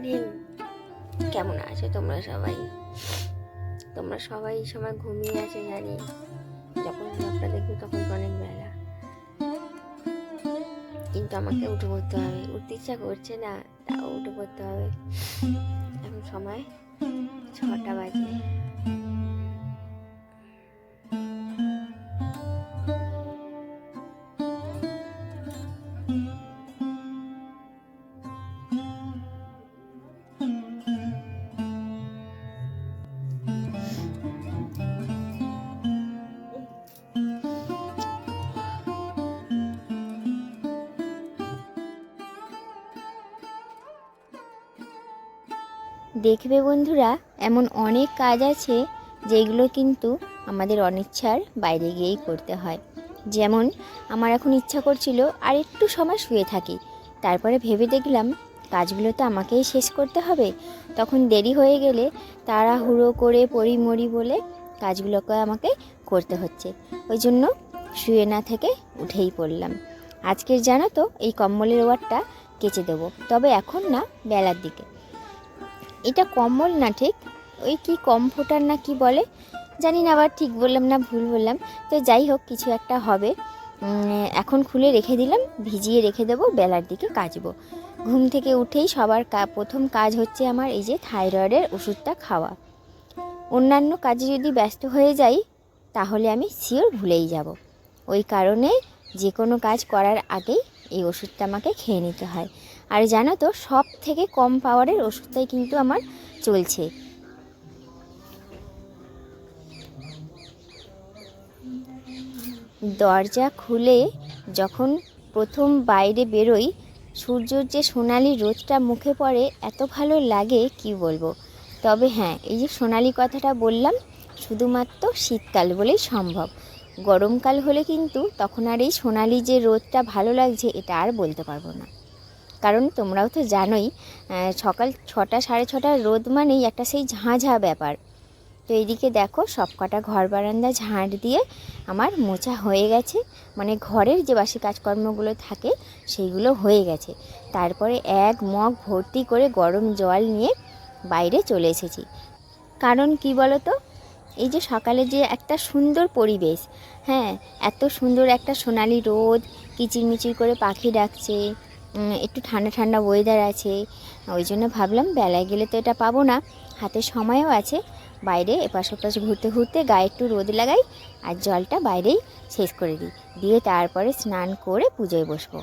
Morning কেমন আছো তোমরা সবাই? তোমরা সবাই সবাই ঘুমিয়ে আছে জানি। যখন আপনারা দেখবে তখন অনেক বেলা। কিন্তু আমাকে উঠে পড়তে হবে। উঠতে ইচ্ছা করছে না, তাও উঠে পড়তে হবে। এখন সময় ছটা বাজে। দেখবে বন্ধুরা, এমন অনেক কাজ আছে যেগুলো কিন্তু আমাদের অনিচ্ছার বাইরে গিয়েই করতে হয়। যেমন, আমার এখন ইচ্ছা করছিল আর একটু সময় শুয়ে থাকি। তারপরে ভেবে দেখলাম, কাজগুলো তো আমাকেই শেষ করতে হবে। তখন দেরি হয়ে গেলে তাড়াহুড়ো করে পড়িমড়ি বলে কাজগুলোকে আমাকে করতে হচ্ছে। ওই জন্য শুয়ে না থেকে উঠেই পড়লাম। আজকের জানো তো, এই কম্বলের ওয়ারটা কেচে দেবো। তবে এখন না, বেলার দিকে। এটা কম্বল না, ঠিক? ওই কি কমফোর্টার না কি বলে? জানি না, আবার ঠিক বললাম না, ভুল বললাম। তো যাই হোক, কিছু একটা হবে। এখন খুলে রেখে দিলাম, ভিজিয়ে রেখে দেবো, বেলার দিকে কাচবো। ঘুম থেকে উঠেই সবার প্রথম কাজ হচ্ছে আমার এই যে থাইরয়েডের ওষুধটা খাওয়া। অন্যান্য কাজে যদি ব্যস্ত হয়ে যাই, তাহলে আমি শিওর ভুলেই যাব। ওই কারণে যে কোনো কাজ করার আগেই এই ওষুধটা আমাকে খেয়ে নিতে হয়। আর জানো তো সব থেকে কম পাওয়ারের ওষুধটাই কিন্তু আমার চলছে। দরজা খুলে যখন প্রথম বাইরে বেরোই, সূর্যর যে সোনালি রোদটা মুখে পড়ে, এত ভালো লাগে, কি বলব? তবে হ্যাঁ এই যে সোনালি কথাটা বললাম, শুধুমাত্র শীতকাল বলেই সম্ভব। গরমকাল হলে কিন্তু তখন আর এই সোনালি যে রোদটা ভালো লাগছে, এটা আর বলতে পারব না। কারণ তোমরাও তো জানোই সকাল ছটা, সাড়ে ছটার রোদ মানেই একটা সেই ঝাঁঝা ব্যাপার। তো এইদিকে দেখো সব কটা ঘর বারান্দা ঝাঁট দিয়ে আমার মোচা হয়ে গেছে। মানে ঘরের যে বাসি কাজকর্মগুলো থাকে, সেইগুলো হয়ে গেছে। তারপরে এক মগ ভর্তি করে গরম জল নিয়ে বাইরে চলে এসেছি। কারণ কি বলো তো এই যে সকালে যে একটা সুন্দর পরিবেশ হ্যাঁ এত সুন্দর একটা সোনালি রোদ, কিচিরমিচির করে পাখি ডাকছে একটু ঠান্ডা ঠান্ডা ওয়েদার আছে, ওই জন্য ভাবলাম বেলায় গেলে তো এটা পাবো না, হাতে সময়ও আছে, বাইরে এপাশ ওপাশ ঘুরতে ঘুরতে গায়ে একটু রোদ লাগাই আর জলটা বাইরেই শেষ করে দিই, দিয়ে তারপরে স্নান করে পুজোয় বসবো।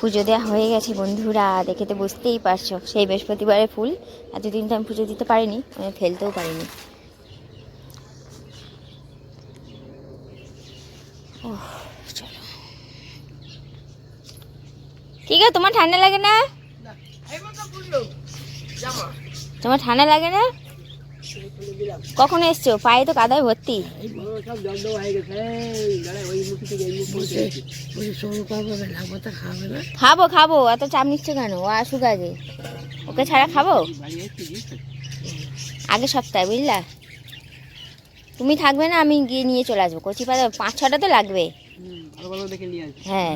পুজো দেওয়া হয়ে গেছে বন্ধুরা দেখে তো বুঝতেই পারছ। সেই বৃহস্পতিবারের ফুল এতদিন তো আমি পুজো দিতে পারিনি আমি ফেলতেও পারিনি। ওহ, চলো। ঠিক আছে তোমার ঠান্ডা লাগে না? তোমার ঠান্ডা লাগে না? কখন এসছো? পায়ে তো কাদায় ভর্তি। খাব খাব এত চাপ নিচ্ছে কেন? ও আসুক আগে। ওকে ছাড়া খাব? আগে সপ্তাহে বুঝলা? তুমি থাকবে না আমি গিয়ে নিয়ে চলে আসব। কচি পাতা পাঁচ ছটা তো লাগবে। হুম, ভালো ভালো দেখে নিয়ে আসবি। হ্যাঁ।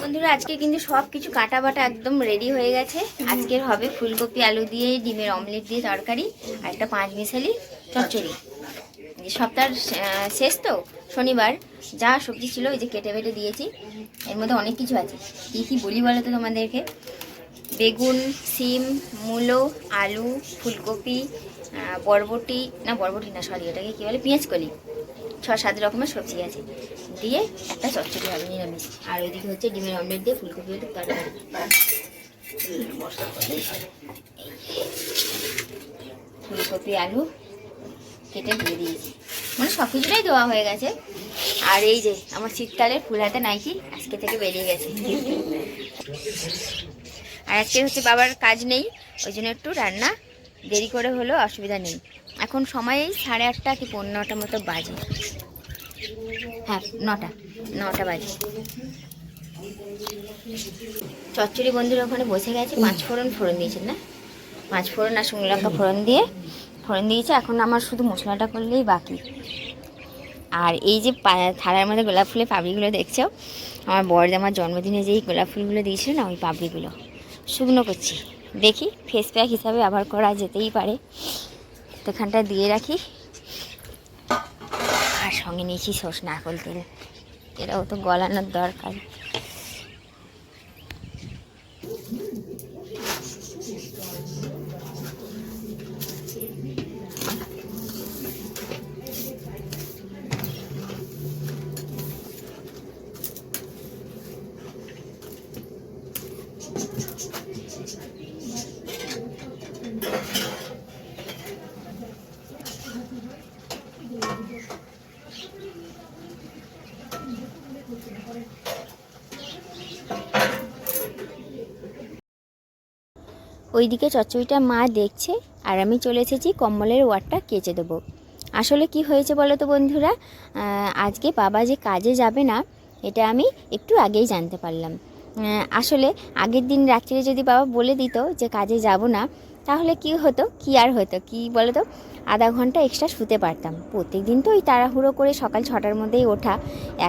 বন্ধুরা, আজকে কিন্তু সব কিছু কাটা বাটা একদম রেডি হয়ে গেছে। আজকের হবে ফুলকপি, আলু দিয়ে, ডিমের অমলেট দিয়ে তরকারি, আর একটা পাঁচ মিশালি চচ্চড়ি। সপ্তাহ শেষ তো? শনিবার। যা সবজি ছিল, ওই যে কেটে বেটে দিয়েছি। এর মধ্যে অনেক কিছু আছে। কী কী বলি বলো তো তোমাদেরকে? বেগুন, সিম, মূলো, আলু, ফুলকপি বরবটি, না বরবটি না, সরি ওটাকে কী বলে? পেঁয়াজকলি ছ, সাত রকমের সবজি আছে। দিয়ে একটা চচ্চড়ি হবে নিরামিষ আর ওইদিকে হচ্ছে ডিমের অমলেট দিয়ে ফুলকপি একটু তরকারি। ফুলকপি, আলু কেটে দিয়ে দিয়েছি। মানে সব কিছুটাই দেওয়া হয়ে গেছে। আর এই যে আমার শীতকালের ফুল হাতে নাইকি আজকে থেকে বেরিয়ে গেছে। আর আজকে হচ্ছে বাবার কাজ নেই, ওই জন্য একটু রান্না দেরি করে হলেও অসুবিধা নেই। এখন সময় সাড়ে আটটা কি পনেরো নটার মতো বাজে। হ্যাঁ নটা নটা বাজে। চচ্চড়ি বন্ধুরা ওখানে বসে গেছে, পাঁচ ফোড়ন ফোড়ন দিয়েছেন না? পাঁচ ফোড়ন আর শুকনো লঙ্কা ফোড়ন দিয়ে, ফোড়ন দিয়েছে। এখন আমার শুধু মশলাটা করলেই বাকি। আর এই যে থালার মধ্যে গোলাপ ফুলের পাবড়িগুলো দেখছ? আমার বড়দা আমার জন্মদিনে যেই গোলাপ ফুলগুলো দিয়েছিল না, ওই পাবড়িগুলো শুকনো করছি। দেখি ফেস প্যাক হিসাবে ব্যবহার করা যেতেই পারে। তো এখানটা দিয়ে রাখি। সঙ্গে নিয়েছি শোষ নারকল তেল এটাও তো গলানোর দরকার। ওইদিকে চচ্চড়িটা মা দেখছে আর আমি চলে এসেছি কম্বলের ওয়ারটা কেচে দেবো। আসলে কি হয়েছে বলো তো বন্ধুরা? আজকে বাবা যে কাজে যাবে না, এটা আমি একটু আগেই জানতে পারলাম। আসলে আগের দিন রাত্রে যদি বাবা বলে দিত যে কাজে যাব না, তাহলে কি হতো? কি আর হতো? কি বলো তো? আধা ঘণ্টা এক্সট্রা শুতে পারতাম। প্রত্যেক দিন তো ওই তাড়াহুড়ো করে সকাল ছটার মধ্যেই ওঠা,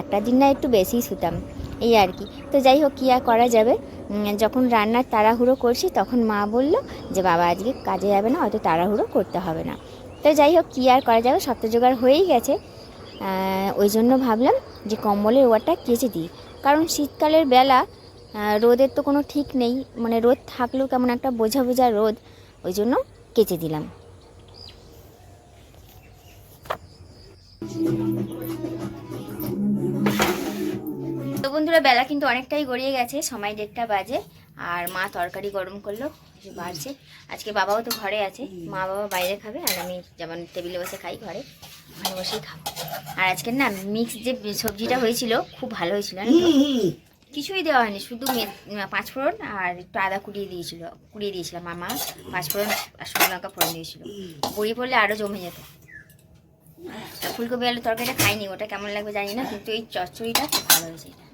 একটা দিন না একটু বেশিই শুতাম। এই আর কি। তো যাই হোক, কী আর করা যাবে? যখন রান্নার তাড়াহুড়ো করছি, তখন মা বলল যে, বাবা, আজকে কাজে যাবে না হয়তো তাড়াহুড়ো করতে হবে না। তো যাই হোক, কী আর করা যাবে? সব তো জোগাড় হয়েই গেছে। ওই জন্য ভাবলাম যে, কম্বলের ওয়ারটা কেচে দিই। কারণ শীতকালের বেলা রোদের তো কোনো ঠিক নেই। মানে রোদ থাকলেও কেমন একটা বোঝা বোঝা রোদ, ওই জন্য কেচে দিলাম। বন্ধুরা, বেলা কিন্তু অনেকটাই গড়িয়ে গেছে, সময় দেড়টা বাজে, আর মা তরকারি গরম করল বাড়ছে। আজকে বাবাও তো ঘরে আছে, মা বাবা বাইরে খাবে, আর আমি যেমন টেবিলে বসে খাই ঘরে ওখানে বসেই খাব। আর আজকে না মিক্স যে সবজিটা হয়েছিল, খুব ভালো হয়েছিল? কিছুই দেওয়া হয়নি, শুধু মে- পাঁচ ফোড়ন আর একটু আদা কুড়িয়ে দিয়েছিল, কুড়িয়ে দিয়েছিলাম মামা পাঁচ ফোড়ন আর শুকনো লঙ্কা ফোড়ন দিয়েছিল। বড়ি পড়লে আরও জমে যেত। ফুলকপি আলু তরকারিটা খাইনি, ওটা কেমন লাগবে জানি না, কিন্তু এই চচ্চড়িটা খুব ভালো হয়েছে।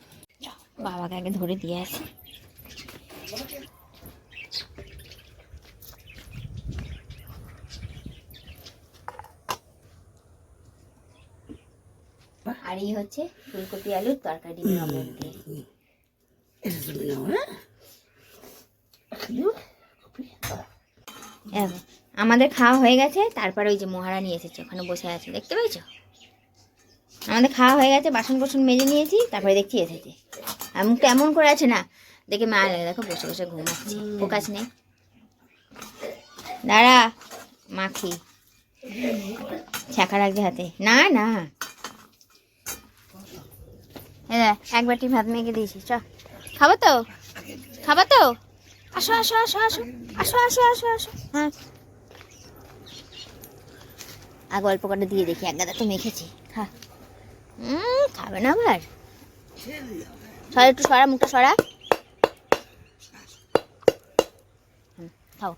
বাবাকে আগে ধরে দিয়ে আসি। আর এই হচ্ছে ফুলকপি আলুর তরকারি অমলেট দিয়ে আমাদের খাওয়া হয়ে গেছে তারপরে ওই যে মহারানি এসেছে ওখানে বসে আছে দেখতে পেয়েছ? আমাদের খাওয়া হয়ে গেছে বাসন কোসন মেজে নিয়েছি তারপরে দেখছি এসেছে। আর মুখটা এমন করে আছে না দেখে মা দেখো বসে বসে ঘুমাচ্ছে। ফোকাস নেই দাঁড়া মাখি। ছাকা রাখবে হাতে। না না। দেখ, এক বাটি ভাত মেখে দিয়েছি চ। খাব তো? খাব তো? আসো আসো আসো আসো। আসো আসো আসো আসো। হ্যাঁ। আগে অল্প করে দিয়ে দেখি এক গাদা তো মেখেছি। খা। খাবে না আবার? সরা একটু সরা মুখটা সরা। খাও।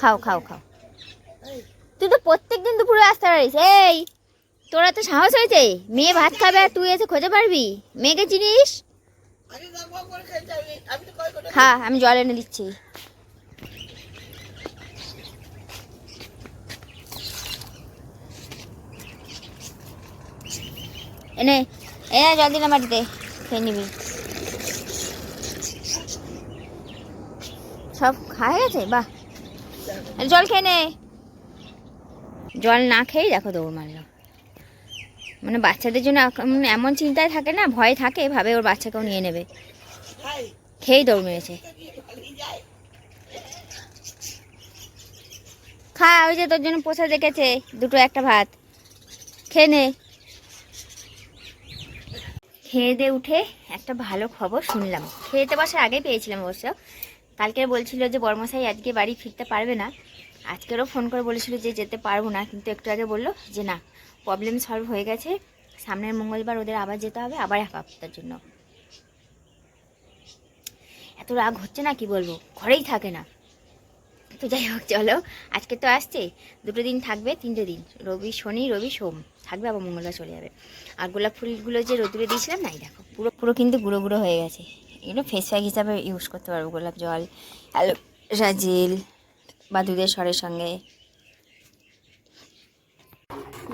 খাও খাও খাও। তুই তো প্রত্যেক দিন দুপুরে আসতে পারিস। এই তোরা তো সাহস হয়েছে। মেয়ে ভাত খাবে আর তুই এসে খোঁজে পারবি। মেয়েকে চিনিস? খা আমি জল এনে দিচ্ছি। এনে এনে জল দিলাম বাড়িতে খেয়ে নিবি। সব খাওয়া গেছে? বাহ। জল খেয়ে নে। জল না খেয়েই দেখো দৌড় মারলো। মানে বাচ্চাদের জন্য এমন চিন্তায় থাকে না, ভয় থাকে ভাবে ওর বাচ্চাকেও নিয়ে নেবে। খেয়েই দৌড় মেরেছে। খা, ওই যে তোর জন্য পোষা দেখেছে, দুটো একটা ভাত। খেয়ে নে। খেয়ে দিয়ে উঠে একটা ভালো খবর শুনলাম। খেতে বসার আগে পেয়েছিলাম অবশ্য। কালকে বলছিল যে বর্মশাই আজকে বাড়ি ফিরতে পারবে না। আজকেরও ফোন করে বলেছিল যে যেতে পারব না, কিন্তু একটু আগে বলল যে না প্রবলেম সলভ হয়ে গেছে। সামনের মঙ্গলবার ওদের আবার যেতে হবে, আবার এক সপ্তাহের জন্য। এত রাগ হচ্ছে না কি বলব? ঘরেই থাকে না। তো যাই হোক, চলো, আজকে তো আসছে। দুটো দিন থাকবে, তিনটে দিন। রবি শনি, রবি সোম। থাকবে আবার মঙ্গলবার চলে যাবে। আর গোলাপ ফুলগুলো যে রোদুরে দিয়েছিলাম নাই দেখো, পুরো পুরো কিন্তু গুঁড়ো গুঁড়ো হয়ে গেছে। এগুলো ফেস প্যাক হিসাবে ইউজ করতে পারব, গোলাপ জল, অ্যালোভেরা জেল বা দুধের স্বরের সঙ্গে।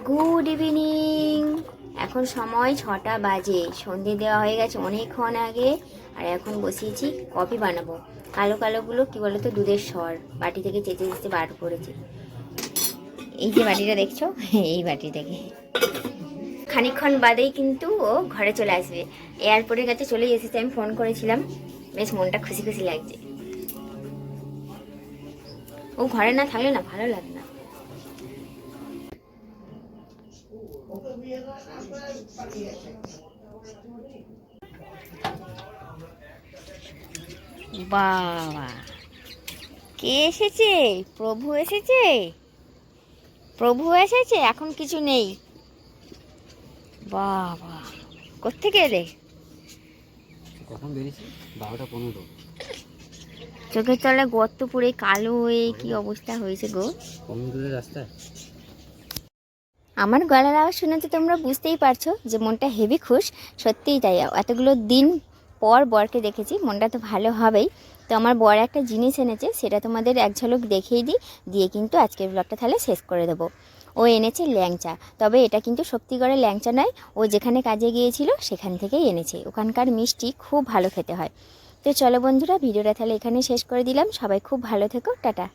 গুড ইভিনিং এখন সময় ছটা বাজে, সন্ধে দেওয়া হয়ে গেছে অনেকক্ষণ আগে, আর এখন বসিয়েছি, কফি বানাবো। কালো কালোগুলো, কী বলতো, দুধের স্বর, বাটি থেকে চেঁচে চেঁচে বার করেছি। এই যে বাটিটা দেখছ? এই বাটি থেকে খানিকক্ষণ বাদেই কিন্তু ও ঘরে চলে আসবে। এয়ারপোর্টের কাছে চলে এসেছে, আমি ফোন করেছিলাম। বেশ মনটা খুশি খুশি লাগছে। ও ঘরে না থাকলে না ভালো লাগে না। বাবা। কে এসেছে? প্রভু এসেছে? প্রভু এসেছে এখন কিছু নেই। বাবা কোথেকে এলে? কখন বেরিয়েছি? বারোটা পনেরো। চোখের তলায় গর্ত পুরে কালো হয়ে কি অবস্থা হয়েছে গো? দূরের আমার গলার আওয়াজ শুনে তো তোমরা বুঝতেই পারছ যে মনটা হেভি খুশ সত্যিই তাই। এতগুলো দিন পর বরকে দেখেছি, মনটা তো ভালো হবেই। তো আমার বর একটা জিনিস এনেছে, সেটা তোমাদের এক ঝলক দেখেই দিই, দিয়ে কিন্তু আজকের ব্লগটা তাহলে শেষ করে দেবো। ও এনেছে ল্যাংচা, তবে এটা কিন্তু শক্তিগড়ের ল্যাংচা নয়, ও যেখানে কাজে গিয়েছিল সেখান থেকেই এনেছে। ওখানকার মিষ্টি খুব ভালো খেতে হয়। তো চলো বন্ধুরা, ভিডিওটা তাহলে এখানে শেষ করে দিলাম, সবাই খুব ভালো থেকো, টাটা।